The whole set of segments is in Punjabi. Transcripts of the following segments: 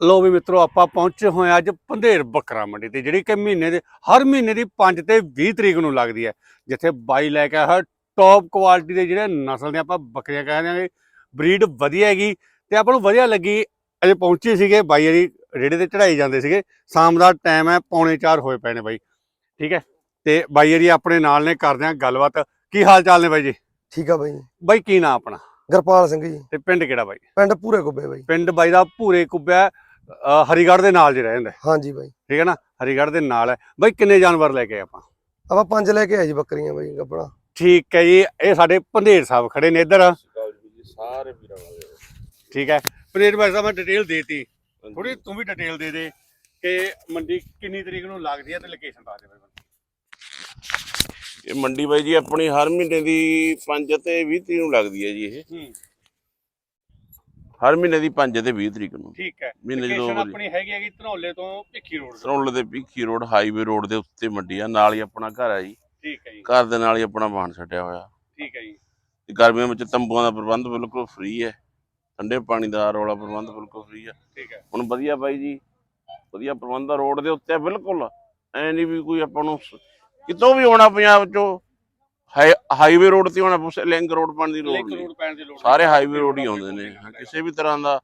ਲੋ ਵੀ ਮਿੱਤਰੋ ਆਪਾਂ ਪਹੁੰਚੇ ਹੋਏ ਅੱਜ ਪੰਧੇਰ ਬੱਕਰਾ ਮੰਡੀ ਤੇ ਜਿਹੜੀ ਕਿ ਮਹੀਨੇ ਦੇ ਹਰ ਮਹੀਨੇ ਦੀ 5 ਤੇ 20 ਤਰੀਕ ਨੂੰ ਲੱਗਦੀ ਹੈ ਜਿੱਥੇ ਬਾਈ ਲੈ ਕੇ ਆਇਆ ਟੌਪ ਕੁਆਲਿਟੀ ਦੇ ਜਿਹੜੇ ਨਸਲ ਦੇ ਆਪਾਂ ਬੱਕਰੀਆਂ ਕਹਿ ਦਿਆਂਗੇ ਬਰੀਡ ਵਧੀਆ ਹੈਗੀ ਤੇ ਆਪਾਂ ਨੂੰ ਵਧੀਆ ਲੱਗੀ। ਅਜੇ ਪਹੁੰਚੇ ਸੀਗੇ ਬਾਈ ਜਿਹੜੀ ਰੇੜੇ ਤੇ ਚੜਾਈ ਜਾਂਦੇ ਸੀਗੇ ਸ਼ਾਮ ਦਾ ਟਾਈਮ ਹੈ ਪੌਣੇ 4 ਹੋਏ ਪਏ ਨੇ ਬਾਈ ਠੀਕ ਹੈ? ਤੇ ਬਾਈ ਜਿਹੜੀ ਆਪਣੇ ਨਾਲ ਨੇ ਕਰਦੇ ਆ ਗੱਲਬਾਤ। ਕੀ ਹਾਲ ਚਾਲ ਨੇ ਬਾਈ ਜੀ? ਠੀਕ ਆ ਬਾਈ ਬਾਈ ਕੀ ਨਾਂ ਆਪਣਾ? ਗਰਪਾਲ ਸਿੰਘ ਜੀ। ਤੇ ਪਿੰਡ ਕਿਹੜਾ ਬਾਈ? ਪਿੰਡ ਪੂਰੇ ਕੁੱਬੇ ਬਾਈ। ਪਿੰਡ ਬਾਈ ਦਾ ਭੂਰੇ ਕੁੱਬਿਆ ਅ, ਹਰੀਗੜ੍ਹ ਦੇ ਨਾਲ ਜੇ ਰਹਿੰਦਾ ਹਾਂਜੀ ਬਾਈ। ਠੀਕ ਹੈ ਨਾ? ਹਰੀਗੜ੍ਹ ਦੇ ਨਾਲ ਹੈ। ਬਾਈ ਕਿੰਨੇ ਜਾਨਵਰ ਲੈ ਕੇ ਆਏ ਆਪਾਂ? ਆਪਾਂ ਪੰਜ ਲੈ ਕੇ ਆਏ ਜੀ ਬੱਕਰੀਆਂ ਬਾਈ ਗੱਬਣਾ। ਠੀਕ ਹੈ ਜੀ ਇਹ ਸਾਡੇ ਪੰਧੇਰ ਸਾਹਿਬ ਖੜੇ ਨੇ ਇੱਧਰ। ਸਾਰੇ ਵੀਰਾਂ ਵਾਲੇ। ਠੀਕ ਹੈ। ਪੰਧੇਰ ਭਾਈ ਸਾਹਿਬ ਮੈਂ ਡਿਟੇਲ ਦੇਤੀ। ਥੋੜੀ ਤੂੰ ਵੀ ਡਿਟੇਲ ਦੇ ਦੇ ਕਿ ਮੰਡੀ ਕਿੰਨੀ ਤਰੀਕ ਨੂੰ ਲੱਗਦੀ ਹੈ ਤੇ ਲੋਕੇਸ਼ਨ ਦੱਸ ਦੇ ਬਾਈ ਮੈਨੂੰ। ਇਹ ਮੰਡੀ ਬਾਈ ਜੀ ਆਪਣੀ ਹਰ ਮਹੀਨੇ ਦੀ 5 ਤੇ 20 ਤਰੀਕ ਨੂੰ ਲੱਗਦੀ ਹੈ ਜੀ ਇਹ। ਹੂੰ। ਹਰ ਮਹੀਨੇ ਦੀ 5 ਤੇ 20 ਤਰੀਕ ਨੂੰ। ਠੀਕ ਹੈ। ਮਹੀਨੇ ਦੀ ਲੋਕੇਸ਼ਨ ਆਪਣੀ ਹੈਗੀ ਹੈਗੀ ਧਨੌਲੇ ਤੋਂ ਭਿੱਖੀ ਰੋਡ ਤੇ ਸਰੋਲ ਦੇ ਪੀਖੀ ਰੋਡ ਹਾਈਵੇ ਰੋਡ ਦੇ ਉੱਤੇ ਮੰਡੀ ਆ ਨਾਲ ਹੀ ਆਪਣਾ ਘਰ ਆ ਜੀ। ਠੀਕ ਹੈ ਜੀ। ਘਰ ਦੇ ਨਾਲ ਹੀ ਆਪਣਾ ਵਾਹਣ ਛੱਡਿਆ ਹੋਇਆ। ਠੀਕ ਹੈ ਜੀ। ਤੇ ਗਰਮੀਆਂ ਵਿੱਚ ਤੰਬੂਆਂ ਦਾ ਪ੍ਰਬੰਧ ਬਿਲਕੁਲ ਫ੍ਰੀ ਹੈ। ਠੰਡੇ ਪਾਣੀ ਦਾ ਆਰ ਵਾਲਾ ਪ੍ਰਬੰਧ ਬਿਲਕੁਲ ਫ੍ਰੀ ਹੈ ਠੀਕ ਹੈ। ਹੁਣ ਵਧੀਆ ਬਾਈ ਜੀ ਵਧੀਆ ਪ੍ਰਬੰਧ ਆ ਰੋਡ ਦੇ ਉੱਤੇ ਆ ਬਿਲਕੁਲ। ਐ ਨਹੀਂ ਵੀ ਕੋਈ ਆਪਾਂ ਨੂੰ ਕਿਤੋਂ ਵੀ ਆਉਣਾ ਪੰਜਾਬ ਚੋਂ। ਹਾਈਵੇ ਰੋਡ ਤੇ ਪੁੱਛ ਲਿੰਕ ਰੋਡ ਪਾਣ ਦੀ ਲੋੜ ਲਿੰਕ ਨਹੀਂ। ਰੋਡ ਪੈਣ ਦੀ ਲੋੜ ਸਾਰੇ ਹਾਈਵੇ ਰੋਡ ਹੀ ਆਉਂਦੇ ਨੇ। ਹਾਂ, ਕਿਸੇ ਵੀ ਤਰ੍ਹਾਂ ਦਾ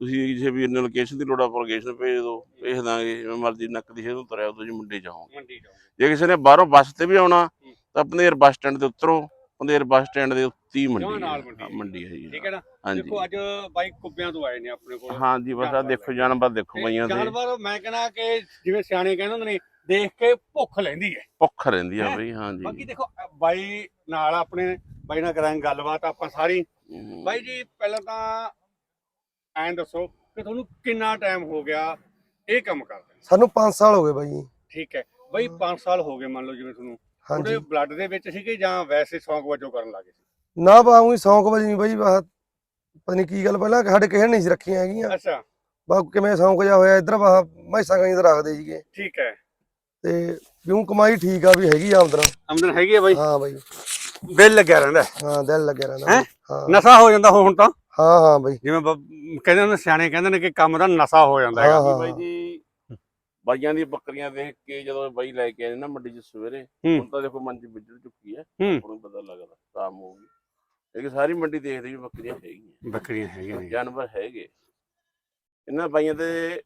ਤੁਸੀਂ ਕਿਸੇ ਵੀ ਲੋਕੇਸ਼ਨ ਦੀ ਲੋੜ ਆ ਲੋਕੇਸ਼ਨ ਭੇਜ ਦਿਓ ਭੇਜ ਦਾਂਗੇ ਜਿਵੇਂ ਮਰਜ਼ੀ ਨੱਕ ਦੀ ਨੂੰ ਤੁਰਿਆ ਮੁੰਡੇ ਜਾਓ ਮੰਡੀ ਜਾਓ ਜੇ ਕਿਸੇ ਨੇ ਬਾਹਰੋਂ ਬੱਸ ਤੇ ਵੀ ਆਉਣਾ ਤਾਂ ਪੰਧੇਰ ਬੱਸ ਸਟੈਂਡ ਦੇ ਉੱਤਰੋ ਪੰਧੇਰ ਬੱਸ ਸਟੈਂਡ ਦੇ ਉੱਤੇ ਹੀ ਮੰਡੀ ਜਮਾਂ ਹੈ। ਨਾਲ ਮੰਡੀ ਹਾਂ, ਹੈ। ਮੰਡੀ ਹੈ ਜੀ। ਠੀਕ ਹੈ ਨਾ? ਹਾਂਜੀ। ਦੇਖੋ ਅੱਜ ਬਾਈ ਕੁੱਬਿਆਂ ਤੋਂ ਆਏ ਨੇ ਆਪਣੇ ਕੋਲ। ਹਾਂਜੀ ਬਸ ਆ ਦੇਖੋ ਜਾਨਵਰ ਦੇਖੋ ਤੇ ਬਈਆਂ ਦੇ। ਜਾਨਵਰ ਮੈਂ ਕਹਿੰਦਾ ਕਿ ਜਿਵੇਂ ਸਿਆਣੇ ਕਹਿੰਦੇ ਹੁੰਦੇ ਨੇ ਦੇਖ ਕੇ ਭੁੱਖ ਲੈਂਦੀ ਹੈ। ਭੁੱਖ ਰਹਿੰਦੀ ਆ ਹੈਂ? ਬਈ ਬਾਕੀ ਹਾਂਜੀ ਦੇਖੋ ਅ, ਬਾਈ ਨਾਲ ਆਪਣੇ ਬਾਈ ਨਾਲ ਕਰਾਂਗੇ ਗੱਲਬਾਤ ਆਪਾਂ ਸਾਰੀ। ਹਮ। ਬਾਈ ਜੀ ਪਹਿਲਾਂ ਤਾਂ ਐਂ ਦੱਸੋ ਕਿ ਤੁਹਾਨੂੰ ਕਿੰਨਾ ਟਾਈਮ ਹੋ ਗਿਆ ਇਹ ਕੰਮ ਕਰਦੇ ਸਾਨੂੰ 5 ਸਾਲ ਹੋ ਗਏ ਬਾਈ ਜੀ। ਠੀਕ ਹੈ। ਬਾਈ 5 ਸਾਲ ਹੋ ਗਏ ਮੰਨ ਲਓ ਜਿਵੇਂ ਤੁਹਾਨੂੰ। ਹਾਂਜੀ। ਤੁਹਾਡੇ ਬਲੱਡ ਦੇ ਵਿੱਚ ਸੀਗੇ ਜਾਂ ਵੈਸੇ ਸ਼ੌਂਕ ਵਜੋਂ ਕਰਨ ਲੱਗੇ ਸੀ? ਨਾ ਬਾਹੂ ਸੌਂਕ ਵਜੇ ਨਹੀਂ ਬਾਈ ਬਾਹ ਪਤਾ ਨਹੀਂ ਕੀ ਗੱਲ ਪਹਿਲਾਂ ਸਾਡੇ ਕਿਸੇ ਨੇ ਨਹੀਂ ਸੀ ਰੱਖੀਆਂ ਹੈਗੀਆਂ। ਅੱਛਾ। ਬਾ ਕਿਵੇਂ ਸੌਂਕ ਜਾ ਹੋਇਆ ਇੱਧਰ ਬਾਹ ਮੈਸਾਂ ਗਾਈਆਂ ਤੇ ਰੱਖਦੇ ਸੀਗੇ। ਠੀਕ ਹੈ। ਤੇ ਕਿਉਂ ਕਮਾਈ ਠੀਕ ਆ ਵੀ ਹੈਗੀ ਆ ਆਮਦਨ ਆਮਦਨ ਹੈਗੀ ਹੈ ਬਾਈ? ਹਾਂ ਬਾਈ। ਬਿੱਲ ਲੱਗਿਆ ਰਹਿੰਦਾ। ਹੈ। ਦਿਲ ਲੱਗਿਆ ਰਹਿੰਦਾ ਹੈਂ? ਨਸ਼ਾ ਹੋ ਜਾਂਦਾ ਹੁਣ ਤਾਂ। ਹਾਂ ਹਾਂ ਬਾਈ। ਜਿਵੇਂ ਕਹਿੰਦੇ ਨੇ ਸਿਆਣੇ ਕਹਿੰਦੇ ਨੇ ਕਿ ਕੰਮ ਦਾ ਨਸ਼ਾ ਹੋ ਜਾਂਦਾ ਹੈਗਾ। ਬਾਈ ਜੀ ਬਾਈਆਂ ਦੀ ਬੱਕਰੀਆਂ ਦੇਖ ਕੇ ਜਦੋਂ ਬਾਈ ਲੈ ਕੇ ਆਏ ਨਾ ਮੰਡੀ 'ਚ ਸਵੇਰੇ। ਹੁਣ ਤਾਂ ਦੇਖੋ ਮੰਡੀ ਵਿਜੜ ਚੁੱਕੀ ਹੈ। ਹੁਣ ਪਤਾ ਲੱਗਦਾ ਸ਼ਾਮ ਹੋ ਗਈ। ਇਹ ਸਾਰੀ ਮੰਡੀ ਦੇਖਦੇ ਵੀ ਬੱਕਰੀਆਂ ਹੈਗੀਆਂ। ਬੱਕਰੀਆਂ ਹੈਗੀਆਂ ਨੇ। ਜਾਨਵਰ ਹੈਗੇ। ਇਹਨਾਂ ਬਾਈਆਂ ਤੇ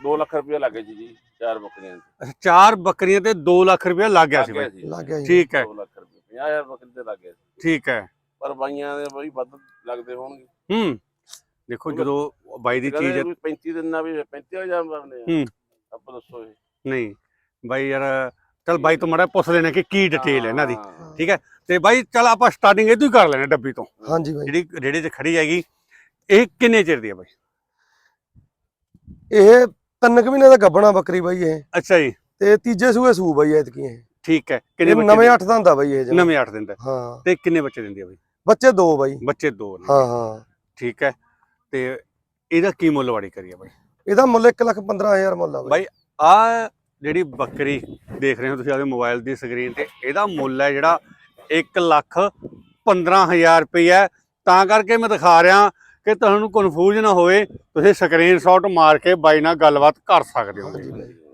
2 ਲੱਖ ਰੁਪਇਆ ਲੱਗੇ ਜੀ ਜੀ ਚਾਰ ਬੱਕਰੀਆਂ ਤੇ ਅੱਛਾ, ਚਾਰ ਬੱਕਰੀਆਂ ਤੇ 2 ਲੱਖ ਰੁਪਇਆ ਲੱਗ ਗਿਆ ਸੀ ਬਾਈ। ਲੱਗ ਗਿਆ ਜੀ। ਠੀਕ ਹੈ। 2 ਲੱਖ ਰੁਪਇਆ 50000 ਬੱਕਰੀ ਤੇ ਲੱਗ ਗਿਆ ਸੀ ਠੀਕ ਹੈ। ਪਰ ਬਾਈਆਂ ਦੇ ਬਾਈ ਵੱਧ ਲੱਗਦੇ ਹੋਣਗੇ। ਹੂੰ ਦੇਖੋ ਜਦੋਂ ਬਾਈ ਦੀ ਚੀਜ਼ ਕਹਿੰਦੇ ਵੀ 35 ਦਿਨ ਨਾਲ ਵੀ 35000 ਜਾਨਵਰ ਨੇ ਹੂੰ। ਆਪਾਂ ਦੱਸੋ ਨਹੀਂ ਬਾਈ ਯਾਰ ਚਲ ਬਾਈ ਤੋਂ ਮੜਾ ਪੁੱਛ ਲੈਣਾ ਕਿ ਕੀ ਡਿਟੇਲ ਹੈ ਇਹਨਾਂ ਦੀ। ਠੀਕ ਹੈ ਤੇ ਬਾਈ ਚਲ ਆਪਾਂ ਸਟਾਰਟਿੰਗ ਇਹ ਤੋਂ ਹੀ ਕਰ ਲੈਣੇ ਡੱਬੀ ਤੋਂ। ਹਾਂਜੀ ਬਾਈ। ਜਿਹੜੀ ਰੇੜੇ 'ਚ ਖੜੀ ਹੈਗੀ ਇਹ ਕਿੰਨੇ ਚਿਰ ਦੀ ਹੈ ਬਾਈ? ਇਹ ਤਿੰਨ ਕੁ ਮਹੀਨੇ ਦਾ ਗੱਬਣਾ ਬੱਕਰੀ ਬਾਈ ਇਹ। ਅੱਛਾ ਜੀ। ਤੇ ਤੀਜੇ ਸੂਏ ਸੂ ਬਾਈ ਐਤਕੀ ਇਹ। ਠੀਕ ਹੈ। ਕਿੰਨੇ ਬੱਚੇ ਨਵੇਂ ਦਿੰਦੀ- ਅੱਠ ਦਾ ਹੁੰਦਾ ਬਾਈ ਇਹ ਜਮਾਂ। ਨਵੇਂ 8 ਦਿਨ ਦਾ ਹਾਂ। ਤੇ ਕਿੰਨੇ ਬੱਚੇ ਦਿੰਦੀ ਹੈ ਬਾਈ? ਬੱਚੇ ਦੋ ਬਾਈ। ਬੱਚੇ ਦੋ ਨੇ। ਹਾਂ ਹਾਂ। ਠੀਕ ਹੈ। ਤੇ ਇਹਦਾ ਕੀ ਮੁੱਲ ਵਾੜੀ ਕਰੀਏ ਬਾਈ? ਇਹਦਾ ਮੁੱਲ 1 ਲੱਖ 15000 ਮੁੱਲ ਆ ਬਾਈ। ਆ ਜਿਹੜੀ ਬੱਕਰੀ ਦੇਖ ਰਹੇ ਹੋ ਤੁਸੀਂ ਆਪਦੇ ਮੋਬਾਈਲ ਦੀ ਸਕਰੀਨ ਤੇ ਇਹਦਾ ਮੁੱਲ ਹੈ ਜਿਹੜਾ 1 ਲੱਖ 15000 ਰੁਪਏ ਤਾਂ ਕਰਕੇ ਮੈਂ ਦਿਖਾ ਰਿਹਾ ਕਿ ਤੁਹਾਨੂੰ ਕਨਫਿਊਜ਼ਨ ਨਾ ਹੋਵੇ ਤੁਸੀਂ ਸਕਰੀਨਸ਼ਾਟ ਮਾਰ ਕੇ ਬਾਈ ਨਾਲ ਗੱਲਬਾਤ ਕਰ ਸਕਦੇ ਹੋ।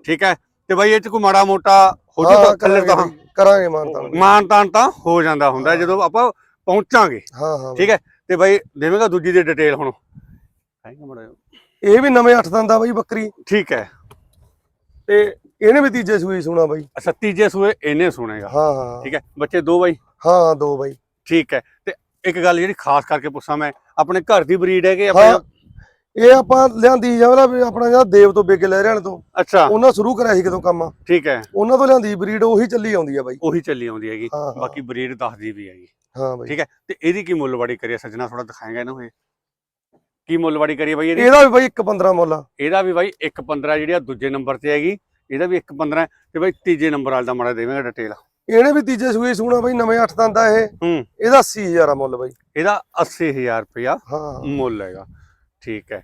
ਠੀਕ ਹੈ? ਤੇ ਬਾਈ ਇਹ ਚ ਕੋਈ ਮਾੜਾ ਮੋਟਾ ਹੋ ਜੂਗਾ ਕਲਰ ਤਾਂ ਕਰਾਂਗੇ ਮਾਨਤਾ ਮਾਨ ਤਾਨ ਤਾਂ ਹੋ ਜਾਂਦਾ ਹੁੰਦਾ ਜਦੋਂ ਆਪਾਂ ਪਹੁੰਚਾਂਗੇ। ਹਾਂ ਹਾਂ। ਠੀਕ ਹੈ? ਤੇ ਬਾਈ ਦੇਵੇਂਗਾ ਦੂਜੀ ਦੀ ਡਿਟੇਲ ਹੁਣ। ਇਹ ਵੀ ਨਵੇਂ ਅੱਠ ਦਾ ਹੁੰਦਾ ਬਾਈ ਬੱਕਰੀ। ਠੀਕ ਹੈ। ਤੇ ਇਹਨੇ ਵੀ ਤੀਜੇ ਸੂਏ ਸੂਣਾ ਬਾਈ। ਅੱਛਾ ਤੀਜੇ ਸੂਏ ਇਹਨੇ ਸੁਣੇਗਾ। ਹਾਂ ਹਾਂ। ਠੀਕ ਹੈ? ਬੱਚੇ ਦੋ ਬਾਈ? ਹਾਂ ਦੋ ਬਾਈ। ਠੀਕ ਹੈ। ਤੇ ਇੱਕ ਗੱਲ ਜਿਹੜੀ ਖਾਸ ਕਰਕੇ ਪੁੱਛਾਂ ਮੈਂ ਆਪਣੇ ਘਰ ਦੀ ਬਰੀਡ ਹੈ ਕਿ ਹਾਂ। ਆਪਣੇ? ਇਹ ਆਪਾਂ ਲਿਆਂਦੀ ਜਾਂਦਾ ਵੀ ਆਪਣਾ ਜਿਹੜਾ ਦੇਵ ਤੋਂ ਬੇਗੇ ਲੈ ਰਿਆਂ ਤੋਂ। ਅੱਛਾ। ਉਹਨਾਂ ਸ਼ੁਰੂ ਕਰਿਆ ਸੀ ਕਿਦੋਂ ਕੰਮ। ਠੀਕ ਹੈ। ਉਹਨਾਂ ਤੋਂ ਲਿਆਂਦੀ ਬਰੀਡ ਉਹੀ ਚੱਲੀ ਆਉਂਦੀ ਆ ਬਾਈ। ਉਹੀ ਚੱਲੀ ਆਉਂਦੀ ਹੈਗੀ। ਬਾਕੀ ਬਰੀਡ ਦੱਸਦੀ ਵੀ ਹੈਗੀ। ਹਾਂ ਬਾਈ। ਠੀਕ ਹੈ। ਤੇ ਇਹਦੀ ਕੀ ਮੁੱਲਵਾੜੀ ਕਰੀਏ? ਸੱਜਣਾ ਥੋੜਾ ਦਿਖਾਏਗਾ ਇਹਨੂੰ ਇਹ। ਕੀ ਮੁੱਲਵਾੜੀ ਕਰੀਏ ਬਾਈ ਇਹਦੀ? ਇਹਦਾ ਵੀ ਬਾਈ 1.15 ਮੁੱਲ ਆ। ਇਹਦਾ ਵੀ ਬਾਈ 1.15 ਜਿਹੜੀ ਆ ਦੂਜੇ ਨੰਬਰ ਤੇ ਹੈਗੀ। ਇਹਦਾ ਵੀ 1.15 ਤੇ ਬਾਈ ਤੀਜੇ ਨੰਬਰ ਵਾਲਾ ਦਾ ਮਾੜਾ ਦੇਵੇਂਗਾ ਡਿਟੇਲ। ਇਹਨੇ ਵੀ ਤੀਜੇ ਸੂਏ ਸੂਣਾ ਬਾਈ ਨਵੇਂ ਅੱਠ ਦਾ ਹੁੰਦਾ ਇਹ। ਹੂੰ। ਇਹਦਾ 80000 ਆ ਮੁੱਲ ਬਾਈ। ਇਹਦਾ 80000 ਰੁਪਇਆ ਹਾਂ। ਮੁੱਲ ਹੈਗਾ। ਠੀਕ ਹੈ।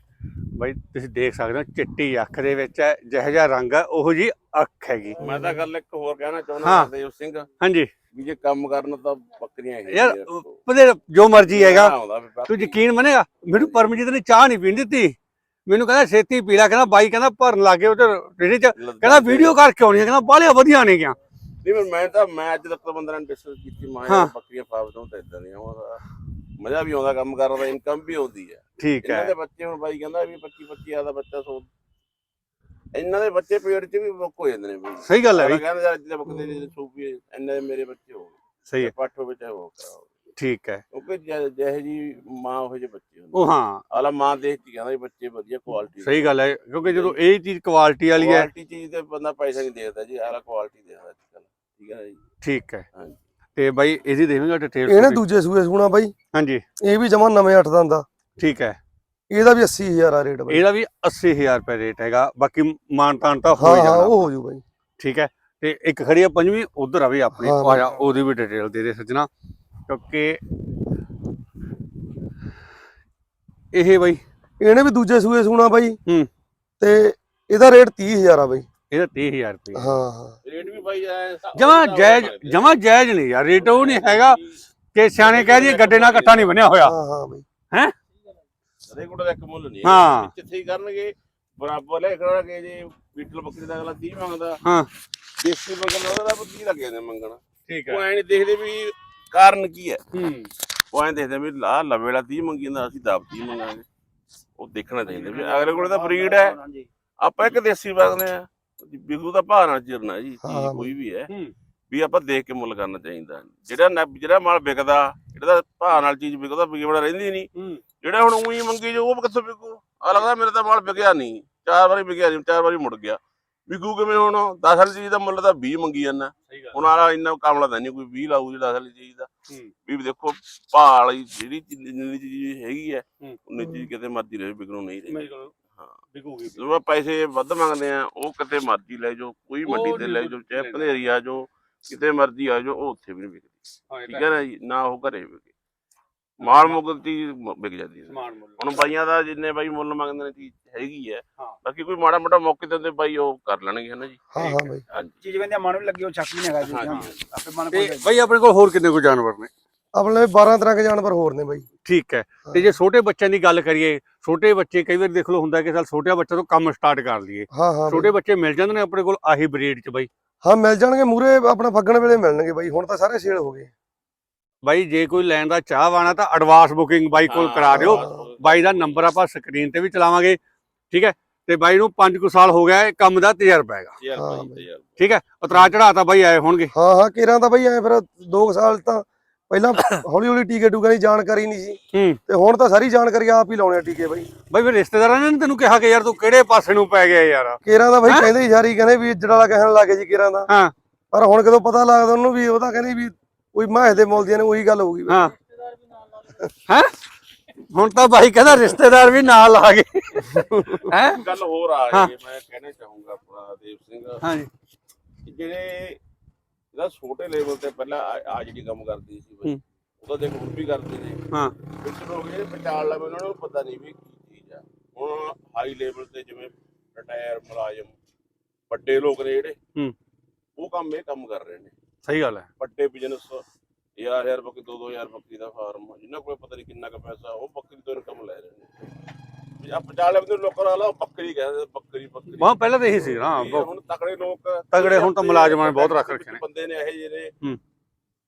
ਬਾਈ ਤੁਸੀਂ ਦੇਖ ਸਕਦੇ ਹੋ ਚਿੱਟੀ ਅੱਖ ਦੇ ਵਿੱਚ ਹੈ ਜਿਹੋ ਜਿਹਾ ਰੰਗ ਹੈ ਉਹੋ ਜੀ ਅੱਖ ਹੈਗੀ। ਮੈਂ ਤਾਂ ਗੱਲ ਇੱਕ ਹੋਰ ਕਹਿਣਾ ਚਾਹੁੰਦਾ ਹਾਂ। ਹਰਦੇਵ ਸਿੰਘ ਹਾਂਜੀ। ਵੀ ਜੇ ਕੰਮ ਕਰਨ ਤਾਂ ਬੱਕਰੀਆਂ ਹੈਗੀਆਂ ਯਾਰ ਜੋ ਮਰਜ਼ੀ ਹੈਗਾ। ਤੂੰ ਯਕੀਨ ਮੰਨੇਗਾ? ਮੈਨੂੰ ਪਰਮਜੀਤ ਨੇ ਚਾਹ ਨਹੀਂ ਪੀਣ ਦਿੱਤੀ। ਮੈਨੂੰ ਕਹਿੰਦਾ ਛੇਤੀ ਪੀ ਲੈ ਕਹਿੰਦਾ ਬਾਈ ਕਹਿੰਦਾ ਭਰਨ ਲੱਗੇ ਉਹ ਰੇੜੀ ਚ ਕਹਿੰਦਾ ਵੀਡੀਓ ਕਰ ਕਿਉਂ ਨਹੀਂ ਕਹਿੰਦਾ ਬਾਹਲੀਆਂ ਵਧੀਆ ਨੇ ਗਿਆ। ਨਹੀਂ ਪਰ ਮੈਂ ਤਾਂ ਮੈਂ ਅੱਜ ਤੱਕ ਤਾਂ ਬੰਦਰਾਂ ਨੇ ਡਿਸਕਸ ਕੀਤੀ ਮੈਂ ਹਾਂ। ਬੱਕਰੀਆਂ ਫਾਰਮ ਤੋਂ ਤਾਂ ਇਦਾਂ ਦੀਆਂ ਉਹਦਾ ਮਜ਼ਾ ਵੀ ਆਉਂਦਾ ਕੰਮ ਕਰਨ ਦਾ ਇਨਕਮ ਵੀ ਆਉਂਦੀ ਹੈ। ਠੀਕ ਇਹਨਾਂ ਹੈ। ਦੇ ਬੱਚੇ ਹੁਣ ਬਾਈ ਕਹਿੰਦਾ ਵੀ 25 25 ਦਾ ਬੱਚਾ ਸੋ ਇਹਨਾਂ ਦੇ ਬੱਚੇ ਪੇਟ 'ਚ ਵੀ ਬੁੱਕ ਹੋ ਜਾਂਦੇ ਨੇ ਬਈ ਸਹੀ ਗੱਲ ਹੈ ਬਈ। ਕਹਿੰਦਾ ਯਾਰ ਜਿਹੜੇ ਬੱਕਰੇ ਜਿਹੜੇ ਸੂਪੀ ਇੰਨੇ ਦੇ ਮੇਰੇ ਬੱਚੇ ਹੋ ਸਹੀ ਹੈ। ਪਾਠੋ ਵਿੱਚ ਹੋ ਕਰਾਓ ਠੀਕ ਹੈ। ਕਿਉਂਕਿ ਜਿਹੇ ਜਿਹੇ ਜੀ ਮਾਂ ਉਹ ਜਿਹੇ ਬੱਚੇ ਹੁੰਦੇ ਉਹ ਹਾਂ। ਆਲਾ ਮਾਂ ਦੇਖ ਕੇ ਕਹਿੰਦਾ ਵੀ ਬੱਚੇ ਵਧੀਆ ਕੁਆਲਿਟੀ ਸਹੀ ਗੱਲ ਹੈ ਕਿਉਂਕਿ ਜਦੋਂ ਇਹ ਚੀਜ਼ ਕੁਆਲਿਟੀ ਵਾਲੀ ਹੈ। ਕੁਆਲਿਟੀ ਚੀਜ਼ ਤੇ ਬੰਦਾ ਪੈਸਾ ਨਹੀਂ ਦੇਖਦਾ ਜੀ ਆਲਾ ਕੁਆਲਿਟੀ ਦੇਖਦਾ ਅੱਜ ਕੱਲ੍ਹ ਠੀਕ ਹੈ ਜੀ? ਠੀਕ ਹੈ। ਹਾਂਜੀ। ਤੇ ਬਾਈ ਇਹਦੀ ਦੇਵਾਂਗਾ ਡਿਟੇਲ ਇਹਨੇ ਦੂਜੇ ਸੂਏ ਸੂਣਾ ਬਾਈ। ਹਾਂਜੀ। ਇਹ ਵੀ ਜਮਾ ਨਵੇਂ ਅੱਠ ਦਾ ਹੁੰਦਾ। ਠੀਕ ਹੈ। ਇਹਦਾ ਵੀ 80000 ਆ ਰੇਟ ਬਾਈ। ਇਹਦਾ ਵੀ 80000 ਰੁਪਏ ਰੇਟ ਹੈਗਾ। ਬਾਕੀ ਮਾਨਤਾਨ ਤਾਂ ਹੋ ਹਾਂ ਹੀ ਹਾਂ ਜਾਣਾ। ਉਹ ਹੋ ਜੂ ਬਾਈ। ਠੀਕ ਹੈ। ਤੇ ਇੱਕ ਖੜੀ ਆ ਪੰਜਵੀਂ ਉਧਰ ਆ ਵੀ ਆਪਣੀ। ਹਾਂ, ਆ ਜਾ ਉਹਦੀ ਵੀ ਡਿਟੇਲ ਦੇ ਦੇ ਸੱਜਣਾ। ਕਿਉਂਕਿ ਇਹ ਬਾਈ ਇਹਨੇ ਵੀ ਦੂਜੇ ਸੂਏ ਸੂਣਾ ਬਾਈ। ਹੂੰ। ਤੇ ਇਹਦਾ ਰੇਟ 30000 ਆ ਬਾਈ। ਇਹਦਾ 30000 ਰੁਪਏ। ਹਾਂ ਹਾਂ। ਰੇਟ ਵੀ ਬਾਈ ਜਮਾ ਜਾਇਜ਼ ਜਮਾ ਜਾਇਜ਼ ਨਹੀਂ ਯਾਰ ਰੇਟ ਉਹ ਨਹੀਂ ਹੈਗਾ ਕਿ ਸਿਆਣੇ ਕਹਿ ਦਈਏ ਗੱਡੇ ਨਾਲ ਇਕੱਠਾ ਨਹੀਂ ਬਣਿਆ ਹੋਇਆ। ਹਾਂ ਹਾਂ ਬਾਈ। ਅਰੇ ਕੋਲ ਦਾ ਇੱਕ ਮੁੱਲ ਨਹੀਂ ਹਾਂ। ਕਰਨਗੇ ਬਰਾਬਰ ਲੈ ਖੜਾਂਗੇ ਜੇ ਬੀਟਲ ਬੱਕਰੀ ਦਾ ਅਗਲਾ 30 ਮੰਗਦਾ। ਹਾਂ। ਦੇਸੀ ਮੰਗਣ ਉਹਦਾ ਤਾਂ 20 ਲੱਗ ਜਾਂਦੇ ਮੰਗਣ। ਠੀਕ ਉਹ ਐ ਨਹੀਂ ਦੇਖਦੇ ਵੀ ਕਾਰਨ ਕੀ ਹੈ? ਹੂੰ। ਉਹ ਐ ਦੇਖਦੇ ਵੀ ਲਾ ਲਵੇਲਾ 30 ਮੰਗੀ ਜਾਂਦਾ ਅਸੀਂ ਤਾਂ ਆਪ 30 ਮੰਗਾਂਗੇ। ਉਹ ਦੇਖਣਾ ਚਾਹੀਦਾ ਵੀ ਅਗਲੇ ਕੋਲ ਤਾਂ ਬਰੀਡ ਹੈ। ਆਪਾਂ ਇੱਕ ਦੇਸੀ ਵਗਦੇ ਆ। ਬਿਗੂ ਦਾ ਭਾਅ ਨਾਲ ਚਿਰਨਾ ਜੀ ਚੀਜ਼। ਕੋਈ ਵੀ ਹੈ। ਵੀ ਆਪਾਂ ਦੇਖ ਕੇ ਮੁੱਲ ਕਰਨਾ ਚਾਹੀਦਾ। ਜਿਹੜਾ ਨਾ- ਜਿਹੜਾ ਮਾਲ ਵਿਕਦਾ ਜਿਹੜਾ ਭਾਅ ਨਾਲ ਚੀਜ਼ ਵਿਕਦਾ ਵਿਕਵੜਾ ਰਹਿੰਦੀ ਨਹੀਂ। ਜਿਹੜਾ ਹੁਣ ਉਹੀ ਮੰਗੀ ਜੋ ਉਹ ਕਿੱਥੋਂ ਵਿਕੂ? ਆ ਲੱਗਦਾ ਮੇਰੇ ਤਾਂ ਮਾਲ ਵਿਕਿਆ ਨਹੀਂ। ਚਾਰ ਵਾਰੀ ਵਿਕਿਆ ਨਹੀਂ ਚਾਰ ਵਾਰੀ ਮੁੜ ਗਿਆ। ਵਿਕੂ ਕਿਵੇਂ ਹੁਣ 10 ਵਾਲੀ ਚੀਜ਼ ਦਾ ਮੁੱਲ ਤਾਂ 20 ਮੰਗੀ ਜਾਂਦਾ। ਹੁਣ ਆਲਾ ਇੰਨਾ ਕਾਮਲਾ ਤਾਂ ਨਹੀਂ ਕੋਈ 20 ਲਾਊ ਜਿਹੜਾ 10 ਵਾਲੀ ਚੀਜ਼ ਦਾ। ਵੀ ਦੇਖੋ ਭਾਅ ਵਾਲੀ ਜਿਹੜੀ ਜਿੰਨੀ ਚੀਜ਼ ਹੈਗੀ ਹੈ। ਉਨੀ ਚੀਜ਼ ਕਿਤੇ ਮਰਜ਼ੀ ਰਹੇ ਵਿਕਣੋਂ ਨਹੀਂ ਰਹੀ। ਹਾਂ। ਵਿਕੂਗੀ ਜਦੋਂ ਪੈਸੇ ਵੱਧ ਮੰਗਦੇ ਆ ਉਹ ਕਿਤੇ ਮਰਜ਼ੀ ਲੈ ਜਾਓ ਕੋਈ ਮੰਡੀ ਤੇ ਲੈ ਜਾਓ ਚਾਹੇ। ਭਨੇਰੀ ਆ ਜਾਓ ਕਿਤੇ ਮਰਜ਼ੀ ਆ ਜਾਓ ਉਹ ਉੱਥੇ ਵੀ ਨਹੀਂ ਵਿਕਦੀ। ਠੀਕ ਹੈ ਨਾ ਜੀ? ਨਾ ਉਹ ਘਰੇ ਵਿਕੇ। ਮਾਲ ਮੁੱਲ ਵਿਕ ਜਾਂਦੀ ਹੈ। ਸਮਾਨ ਮੁੱਲ। ਹੁਣ ਬਾਈਆਂ ਦਾ ਜਿੰਨੇ ਬਾਈ ਮੁੱਲ ਮੰਗਦੇ ਨੇ ਚੀਜ਼ ਹੈਗੀ ਹੈ ਹਾਂ। ਬਾਕੀ ਕੋਈ ਮਾੜਾ ਮੋਟਾ ਮੌਕੇ ਤੇ ਬਾਈ ਉਹ ਕਰ ਲੈਣਗੇ ਹਨਾ ਜੀ? ਹਾਂ ਹਾਂ ਬਾਈ। ਹਾਂਜੀ। ਚੀਜ਼ ਬੰਦੇ ਮਨ ਵੀ ਲੱਗੀ ਉਹ ਚੱਕ ਵੀ ਨਹੀਂ ਹੈਗਾ ਜੀ। ਹਾਂ। ਆਪੇ ਮਨ ਤੇ ਕੋਲ ਬਾਈ ਆਪਣੇ ਕੋਲ ਹੋਰ ਕਿੰਨੇ ਕੋ ਜਾਨਵਰ ਨੇ? ਆਪਣੇ 12 ਤਰ੍ਹਾਂ ਦੇ ਜਾਨਵਰ ਹੋਰ ਨੇ ਬਾਈ। ਠੀਕ ਹੈ। ਤੇ ਜੇ ਛੋਟੇ ਬੱਚਿਆਂ ਦੀ ਗੱਲ ਕਰੀਏ ਛੋਟੇ ਬੱਚੇ ਕਈ ਵਾਰ ਦੇਖ ਲਓ ਹੁੰਦਾ ਕਿ ਚੱਲ ਛੋਟਿਆਂ ਬੱਚਾ ਤੋਂ ਕੰਮ ਸਟਾਰਟ ਕਰ ਲਈਏ। ਹਾਂ ਹਾਂ ਛੋਟੇ ਬੱਚੇ ਮਿਲ ਜਾਂਦੇ ਨੇ ਆਪਣੇ ਕੋਲ ਆਹੀ ਬਰੀਡ ਚ ਬਾਈ? ਹਾਂ ਮਿਲ ਜਾਣਗੇ ਮੂਰੇ ਆਪਣਾ ਫੱਗਣ ਵੇਲੇ ਮਿਲਣਗੇ ਬਾਈ। ਹੁਣ ਤਾਂ ਸਾਰੇ ਸੇਲ ਹੋ ਗਏ। ਬਾਈ ਜੇ ਕੋਈ ਲੈਣ ਦਾ ਚਾਹ ਵਾਣਾ ਤਾਂ ਐਡਵਾਂਸ ਬੁਕਿੰਗ ਬਾਈ ਕੋਲ ਕਰਾ ਦਿਓ। ਬਾਈ ਦਾ ਨੰਬਰ ਆਪਾਂ ਸਕਰੀਨ ਤੇ ਵੀ ਚਲਾਵਾਂਗੇ। ਠੀਕ ਹੈ? ਤੇ ਬਾਈ ਨੂੰ 5 ਕੁ ਸਾਲ ਹੋ ਗਿਆ ਇਹ ਕੰਮ ਦਾ ਤਜਰਬਾ ਹੈਗਾ। ਠੀਕ ਹੈ? ਉਤਰਾ ਚੜਾਤਾ ਬਾਈ ਆਏ ਹੋਣਗੇ। ਹਾਂ ਹਾਂ ਕੇਰਾਂ ਤਾਂ ਬਾਈ ਐ ਫਿਰ 2 ਸਾਲ ਤਾਂ ਪਹਿਲਾਂ ਹੌਲੀ ਹੌਲੀ ਟੀਕੇ ਟੂਕੇ ਦੀ ਜਾਣਕਾਰੀ ਨਹੀਂ ਸੀ। ਤੇ ਹੁਣ ਤਾਂ ਸਾਰੀ ਜਾਣਕਾਰੀ ਆਪ ਹੀ ਲਾਉਣੇ ਆ ਟੀਕੇ ਬਾਈ। ਬਾਈ ਫਿਰ ਰਿਸ਼ਤੇਦਾਰਾਂ ਨੇ ਤੈਨੂੰ ਕਿਹਾ ਕਿ ਯਾਰ ਤੂੰ ਕਿਹੜੇ ਪਾਸੇ ਨੂੰ ਪੈ ਗਿਆ ਯਾਰ? ਕੇਰਾਂ ਦਾ ਬਾਈ? ਕਹਿੰਦੇ ਸਾਰੀ ਕਹਿੰਦੇ ਵੀ ਇੱਜੜ ਵਾਲਾ ਕਹਿਣ ਲੱਗੇ ਜੀ ਕੇਰਾਂ ਦਾ। ਹਾਂ। ਪਰ ਹੁਣ ਕਦੋਂ ਪਤਾ ਲੱਗਦਾ ਉਹਨੂੰ ਵੀ ਉਹ ਤਾਂ ਕਹਿੰਦੀ ਵੀ ਕੋਈ ਮਾਹੇ ਦੇ ਮੁੱਲ ਦੀਆਂ ਨੇ ਉਹੀ ਗੱਲ ਹੋਊਗੀ ਹਾਂ। ਹੈ? ਹੁਣ ਤਾਂ ਬਾਈ ਕਹਿੰਦਾ ਰਿਸ਼ਤੇਦਾਰ ਵੀ ਨਾਲ ਆ ਗਏ। ਹੈ? ਗੱਲ ਹੋਰ ਆ ਹਾਂ। ਜੇ ਮੈਂ ਕਹਿਣਾ ਚਾਹੂੰਗਾ ਆਪਣਾ ਦੇਵ ਸਿੰਘ। ਹਾਂਜੀ। ਕਿ ਜਿਹੜੇ ਜਿਹੜਾ ਛੋਟੇ ਲੈਵਲ ਤੇ ਪਹਿਲਾਂ ਆ- ਆ ਜਿਹੜੀ ਕੰਮ ਕਰਦੀ ਸੀ ਬਈ ਹੂੰ। ਉਹਦਾ ਦੇਖ ਹੁਣ ਵੀ ਕਰਦੇ ਨੇ। ਹਾਂ। ਵਿੱਚ ਲੋਕ ਜਿਹੜੇ ਪਛਾਣ ਲਵੇ ਉਹਨਾਂ ਨੂੰ ਪਤਾ ਨਹੀਂ ਵੀ ਕੀ ਚੀਜ਼ ਆ। ਹੁਣ ਹਾਈ ਲੈਵਲ ਤੇ ਜਿਵੇਂ ਰਿਟਾਇਰ ਮੁਲਾਜ਼ਮ ਵੱਡੇ ਲੋਕ ਨੇ ਜਿਹੜੇ ਹੂੰ। ਉਹ ਕੰਮ ਇਹ ਕੰਮ ਕਰ ਰਹੇ ਨੇ। ਸਹੀ ਗੱਲ ਹੈ। ਵੱਡੇ ਬਿਜ਼ਨਸ ਹਜ਼ਾਰ ਹਜ਼ਾਰ ਬੱਕਰੀ ਦੋ ਦੋ ਹਜ਼ਾਰ ਬੱਕਰੀ ਦਾ ਫਾਰਮ ਜਿਨ੍ਹਾਂ ਕੋਲ ਪਤਾ ਨਹੀਂ ਕਿੰਨਾ ਕੁ ਪੈਸਾ ਉਹ ਬੱਕਰੀ ਤੋਂ ਇਨਕਮ ਲੈ ਰਹੇ ਨੇ। ਆ ਪਛਾਣ ਲਵੇ ਲੋਕਾਂ ਨਾਲ ਬੱਕਰੀ ਕਹਿੰਦੇ ਬੱਕਰੀ ਬੱਕਰੀ। ਵਾਹ ਪਹਿਲਾਂ ਤਾਂ ਇਹੀ ਸੀ ਨਾ ਹੁਣ ਤਕੜੇ ਲੋਕ ਤਗੜੇ ਹੁਣ ਤਾਂ ਮੁਲਾਜ਼ਮਾਂ ਨੇ ਬਹੁਤ ਰੱਖ ਰੱਖੇ ਨੇ। ਬੰਦੇ ਨੇ ਇਹ ਜਿਹੜੇ ਹੂੰ।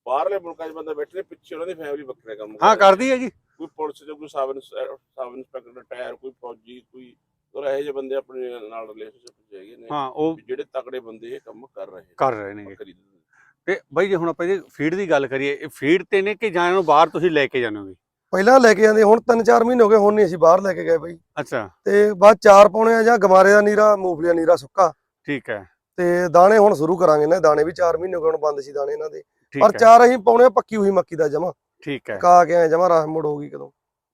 ਬਾਹਰਲੇ ਮੁਲਕਾਂ 'ਚ ਬੰਦੇ ਬੈਠੇ ਨੇ ਪਿੱਛੇ ਉਹਨਾਂ ਦੀ ਫੈਮਿਲੀ ਬੱਕਰੇ ਕੰਮ ਹਾਂ ਕਰ ਕਰਦੀ ਹੈ ਜੀ। ਕੋਈ ਪੁਲਿਸ 'ਚ ਕੋਈ ਸਬ ਸਬ ਇੰਸਪੈਕਟਰ ਰਿਟਾਇਰ ਕੋਈ ਫੌਜੀ ਕੋਈ ਔਰ ਇਹੋ ਜਿਹੇ ਬੰਦੇ ਆਪਣੇ ਨਾਲ ਰਿਲੇਸ਼ਨਸ਼ਿਪ 'ਚ ਹੈਗੇ ਨੇ ਹਾਂ ਉਹ ਜਿਹੜੇ ਤਕੜੇ ਬੰਦੇ ਇਹ ਕੰਮ ਕਰ ਰਹੇ ਕਰ ਰਹੇ ਨੇ ਬੱਕਰੀ ਦੇ। ਤੇ ਬਾਈ ਜੇ ਹੁਣ ਆਪਾਂ ਇਹਦੀ ਫੀਡ ਦੀ ਗੱਲ ਕਰੀਏ ਇਹ ਫੀਡ ਤੇ ਨੇ ਕਿ ਜਾਂ ਇਹਨੂੰ ਬਾਹਰ ਤੁਸੀਂ ਲੈ ਕੇ ਜਾਂਦੇ ਹੋਗੇ ਪਹਿਲਾਂ ਲੈ ਕੇ ਜਾਂਦੇ ਹੁਣ 3-4 ਮਹੀਨੇ ਹੋ ਗਏ ਹੁਣ ਨਹੀਂ ਅਸੀਂ ਬਾਹਰ ਲੈ ਕੇ ਗਏ ਬਾਈ। ਅੱਛਾ। ਤੇ ਬਾਅਦ ਚਾਰ ਪਾਉਣੇ ਆ ਜਾਂ ਗਮਾਰੇ ਦਾ ਨੀਰਾ ਮੂੰਗਫਲੀ ਦਾ ਨੀਰਾ ਸੁੱਕਾ। ਠੀਕ ਹੈ। ਤੇ ਦਾਣੇ ਹੁਣ ਸ਼ੁਰੂ ਕਰਾਂਗੇ ਨਾ ਦਾਣੇ ਵੀ 4 ਮਹੀਨੇ ਹੋ ਗਏ ਹੁਣ ਬੰਦ ਸੀ ਦਾਣੇ ਇਹਨਾਂ ਦੇ। ਪਰ ਹੈ। ਚਾਰ ਅਸੀਂ ਪਾਉਣੇ ਆ ਪੱਕੀ ਹੋਈ ਮੱਕੀ ਦਾ ਜਮਾ। ਠੀਕ ਹੈ। ਕਾ ਕੇ ਆਏ ਜਮਾ ਰਾਹ ਮੁੜ ਹੋਗੀ ਕਦੋਂ।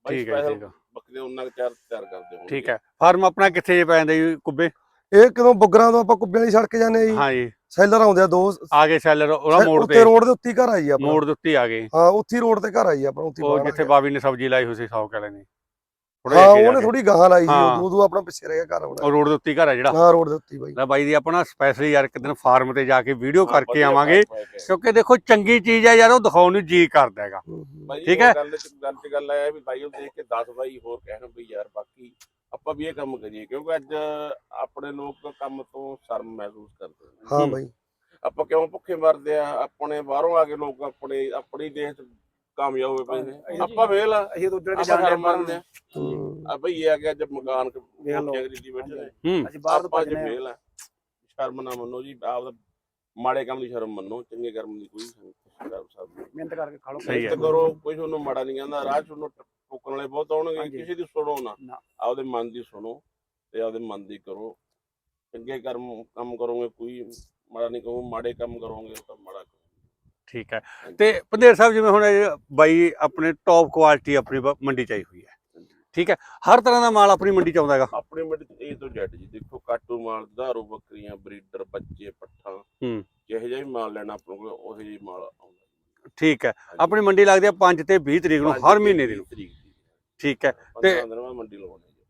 ਬਾਈ ਠੀਕ ਹੈ ਠੀਕ ਹੈ। ਬੱਕਰੇ ਉਹਨਾਂ ਦੇ ਤਿਆਰ ਤਿਆਰ ਕਰਦੇ ਹੋਣਗੇ। ਠੀਕ ਹੈ। ਫਾਰਮ ਆਪਣਾ ਕਿੱਥੇ ਜੇ ਪੈ ਜਾਂਦਾ ਜੀ ਕੁੱਬੇ? ਇਹ ਕਦੋਂ ਬੁੱਗਰਾਂ ਤੋਂ ਆਪਾਂ ਕੁੱਬੇ ਵਾਲੀ ਸੜਕ ਜਾਂਦੇ ਆ ਜੀ? ਹਾਂ ਜੀ। ਸੈਲਰ ਆਉਂਦੇ ਆ ਦੋ। ਆ ਗਏ ਸੈਲਰ ਉਹਦਾ ਮੋੜ ਉੱਤੇ ਤੇ। ਰੋਡ ਦੇ ਉੱਤੇ ਹੀ ਘਰ ਆ ਜੀ ਆਪਣਾ। ਮੋੜ ਦੇ ਉੱਤੇ ਆ ਗਏ। ਹਾਂ ਉੱਥੇ ਰੋਡ ਤੇ ਘਰ ਆ ਜੀ ਆਪਣਾ ਉੱਥੇ ਉਹ ਆ ਜਿੱਥੇ। ਬਾਬੀ ਨੇ ਸਬਜ਼ੀ ਲਾਈ ਹੋਈ ਸੀ ਸੌ ਕਲੇ ਨੇ ਹਾਂ ਉਹਨੇ ਥੋੜੀ ਗਾਹਾਂ ਲਾਈ ਸੀ। ਉਦੋਂ ਉਦੋਂ ਆਪਣਾ ਪਿੱਛੇ ਰਹਿ ਗਿਆ ਘਰ ਉਹ ਰੋਡ ਦੇ ਉੱਤੇ ਹੀ ਘਰ ਹੈ ਜਿਹੜਾ। ਹਾਂ ਰੋਡ ਦੇ ਉੱਤੇ ਬਾਈ। ਲੈ ਬਾਈ ਦੀ ਆਪਣਾ ਸਪੈਸ਼ਲ ਯਾਰ ਇੱਕ ਦਿਨ ਫਾਰਮ ਤੇ ਜਾ ਕੇ ਵੀਡੀਓ ਕਰਕੇ ਆਵਾਂਗੇ। ਕਿਉਂਕਿ ਦੇਖੋ ਚੰਗੀ ਚੀਜ਼ ਹੈ ਯਾਰ ਉਹ ਦਿਖਾਉਣ ਨੂੰ ਜੀ ਕਰਦਾ ਹੈਗਾ। ਠੀਕ ਹੈ। ਗੱਲ ਚ ਗੱਲ ਚ ਗੱਲ ਆਇਆ ਵੀ ਬਾਈ ਉਹ ਦੇਖ ਕੇ 10 ਬਾਈ ਹੋਰ ਕਹਿਣ ਵੀ ਯਾਰ ਬਾਕੀ ਆਪਾਂ ਵੀ ਇਹ ਕੰਮ ਕਰੀਏ ਕਿਉਂਕਿ ਅੱਜ ਆਪਣੇ ਲੋਕ ਕੰਮ ਤੋਂ ਸ਼ਰਮ ਮਹਿਸੂਸ ਕਰਦੇ ਨੇ ਹਾਂ। ਬਾਈ ਆਪਾਂ ਕਿਉਂ ਭੁੱਖੇ ਮਰਦੇ ਆ ਆਪਣੇ ਬਾਹਰੋਂ ਆ ਕੇ ਲੋਕ ਆਪਣੇ ਆਪਣੀ ਦੇਸ਼ 'ਚ ਕਾਮਯਾਬ ਹੋਏ ਪਏ ਨੇ ਆਪਾਂ ਵੇਲ ਆ ਅਸੀਂ ਤਾਂ ਉਧਰ ਆਪਾਂ ਜਾਣ ਸ਼ਰਮ ਮੰਨਦੇ ਆ ਹੂੰ। ਆ ਬਈ ਇਹ ਆ ਕਿ ਅੱਜ ਮਕਾਨ। ਕੋਠੀਆਂ ਖਰੀਦੀ ਬੈਠੇ ਨੇ ਅਸੀਂ ਬਾਹਰ ਤੋਂ ਆਪਾਂ ਆ। ਵੇਲ ਆ ਸ਼ਰਮ ਨਾ ਮੰਨੋ ਜੀ ਆਪਦਾ ਮਾੜੇ ਕੰਮ ਦੀ ਸ਼ਰਮ ਮੰਨੋ ਚੰਗੇ ਕਰਮ ਦੀ ਕੋਈ ਸ਼ਰਮ ਸਾਹਿਬ ਮਿਹਨਤ ਕਰਕੇ ਖਾ ਲਓ ਸਹੀ ਹੈ। ਮਿਹਨਤ ਕਰੋ ਕੋਈ ਤੁਹਾਨੂੰ ਮਾੜਾ ਨਹੀਂ ਕਹਿੰਦਾ ਰਾਹ 'ਚ ਤੁਹਾਨੂੰ ਟੋਕਣ ਵਾਲੇ ਬਹੁਤ ਆਉਣਗੇ ਹਾਂਜੀ। ਕਿਸੇ ਦੀ ਸੁਣੋ ਨਾ। ਨਾ। ਆਪਦੇ ਮਨ ਦੀ ਸੁਣੋ ਤੇ ਆਪਦੇ ਮਨ ਦੀ ਕਰੋ। ਚੰਗੇ ਕਰਮ ਕੰਮ ਕਰੋਗੇ ਕੋਈ ਮਾੜਾ ਨਹੀਂ ਕਹੋ ਮਾੜੇ ਕੰਮ ਕਰੋਗੇ ਤਾਂ ਮਾੜਾ ਕਰੋ। ਠੀਕ ਹੈ। ਤੇ ਪੰਦੇਰ ਸਾਹਿਬ ਜਿਵੇਂ ਹੁਣ ਇਹ ਬਾਈ ਆਪਣੇ ਟੌਪ ਕੁਆਲਿਟੀ ਆਪਣੀ ਬ- ਮੰਡੀ ਚ ਆਈ ਹੋਈ ਹੈ। ਠੀਕ ਹੈ। ਹਰ ਤਰ੍ਹਾਂ ਦਾ ਮਾਲ ਆਪਣੀ ਮੰਡੀ ਚ ਆਉਂਦਾ ਹੈਗਾ? ਆਪਣੇ ਮਿੰਟ ਏ ਤੋਂ ਜੈਡ ਜੀ। ਦੇਖੋ ਕਾਟੂ ਮਾਲ ਧਾਰੂ ਬੱਕਰੀਆਂ ਬਰੀਡਰ ਬੱਚੇ ਪੱਠਾਂ ਹੂੰ। ਜਿਹੇ ਜਿਹਾ ਵੀ ਮਾਲ ਲੈਣਾ ਆਪਣੇ ਕੋਲ ਉਹੋ ਜਿਹਾ ਹੀ ਮਾਲ ਆਉਂਦਾ। ਠੀਕ ਹੈ। ਆਪਣੀ ਮੰਡੀ ਲੱਗਦੀ ਹੈ 5 ਤੇ 20 ਤਰੀਕ ਨੂੰ ਹਰ ਮਹੀਨੇ ਦੀ ਨੂੰ। ਤਰੀਕ ਠੀਕ ਹੈ। ਤੇ ਮੰਡੀ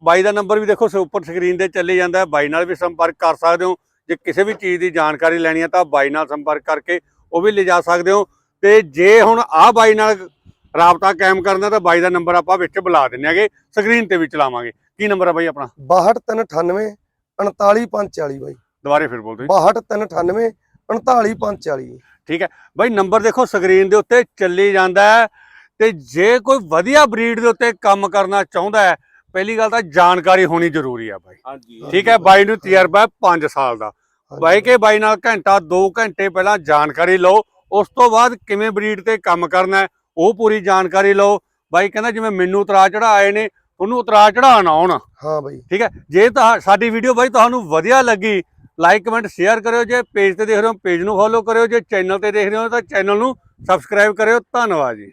ਬਾਈ ਦਾ ਨੰਬਰ ਵੀ ਦੇਖੋ ਉੱਪਰ ਸਕਰੀਨ ਤੇ ਚੱਲੇ ਜਾਂਦਾ ਹੈ। ਬਾਈ ਨਾਲ ਵੀ ਸੰਪਰਕ ਕਰ ਸਕਦੇ ਹੋ। ਜੇ ਕਿਸੇ ਵੀ ਚੀਜ਼ ਦੀ ਜਾਣਕਾਰੀ ਲੈਣੀ ਹੈ ਤਾਂ ਬਾਈ ਨਾਲ ਸੰਪਰਕ ਕਰਕੇ ਉਹ ਵੀ ਲਿਜਾ ਸਕਦੇ ਹੋ। ਤੇ ਜੇ ਹੁਣ ਆਹ ਬਾਈ ਨਾਲ ਰਾਬਤਾ ਕਾਇਮ ਕਰਨਾ ਤਾਂ ਬਾਈ ਦਾ ਨੰਬਰ ਆਪਾਂ ਵਿੱਚ ਬੁਲਾ ਦਿੰਨੇ ਆਗੇ ਸਕਰੀਨ ਤੇ ਵੀ ਚਲਾਵਾਂਗੇ। ਕੀ ਨੰਬਰ ਹੈ ਬਾਈ ਆਪਣਾ? 62398 49540 ਬਾਈ। ਦੁਬਾਰੇ ਫਿਰ ਬੋਲ ਦਿਓ 62398 49540 ਬਾਈ ਨੰਬਰ ਦੇਖੋ ਸਕਰੀਨ ਦੇ ਉੱਤੇ ਚੱਲੀ ਜਾਂਦਾ ਹੈ। ਤੇ ਜੇ ਕੋਈ ਵਧੀਆ ਬਰੀਡ ਦੇ ਉੱਤੇ ਕੰਮ ਕਰਨਾ ਚਾਹੁੰਦਾ ਹੈ ਪਹਿਲੀ ਗੱਲ ਤਾਂ ਜਾਣਕਾਰੀ ਹੋਣੀ ਜ਼ਰੂਰੀ ਹੈ ਬਾਈ। ਹਾਂਜੀ ਠੀਕ ਹੈ ਬਾਈ ਨੂੰ ਤਜਰਬਾ ਹੈ 5 ਸਾਲ ਦਾ। ਬਾਈ ਕੇ ਬਾਈ ਨਾਲ ਘੰਟਾ 2 ਘੰਟੇ ਪਹਿਲਾਂ ਜਾਣਕਾਰੀ ਲਓ ਉਸ ਤੋਂ ਬਾਅਦ ਕਿਵੇਂ ਬਰੀਡ ਤੇ ਕੰਮ ਕਰਨਾ ਹੈ ਉਹ ਪੂਰੀ ਜਾਣਕਾਰੀ ਲਓ। ਬਾਈ ਕਹਿੰਦਾ ਜਿਵੇਂ ਮੈਨੂੰ ਉਤਰਾ ਚੜਾ ਆਏ ਨੇ ਉਹਨੂੰ ਉਤਰਾ ਚੜਾ ਨਾ ਆਉਣ। ਹਾਂ ਬਾਈ। ਠੀਕ ਹੈ ਜੇ ਤਾਂ ਸਾਡੀ ਵੀਡੀਓ ਬਾਈ ਤੁਹਾਨੂੰ ਵਧੀਆ ਲੱਗੀ ਲਾਈਕ ਕਮੈਂਟ ਸ਼ੇਅਰ ਕਰਿਓ ਜੇ ਪੇਜ ਤੇ ਦੇਖ ਰਹੇ ਹੋ ਪੇਜ ਨੂੰ ਫੋਲੋ ਕਰਿਓ ਜੇ ਚੈਨਲ ਤੇ ਦੇਖ ਰਹੇ ਹੋ ਤਾਂ ਚੈਨਲ ਨੂੰ ਸਬਸਕ੍ਰਾਈਬ ਕਰਿਓ। ਧੰਨਵਾਦ ਜੀ।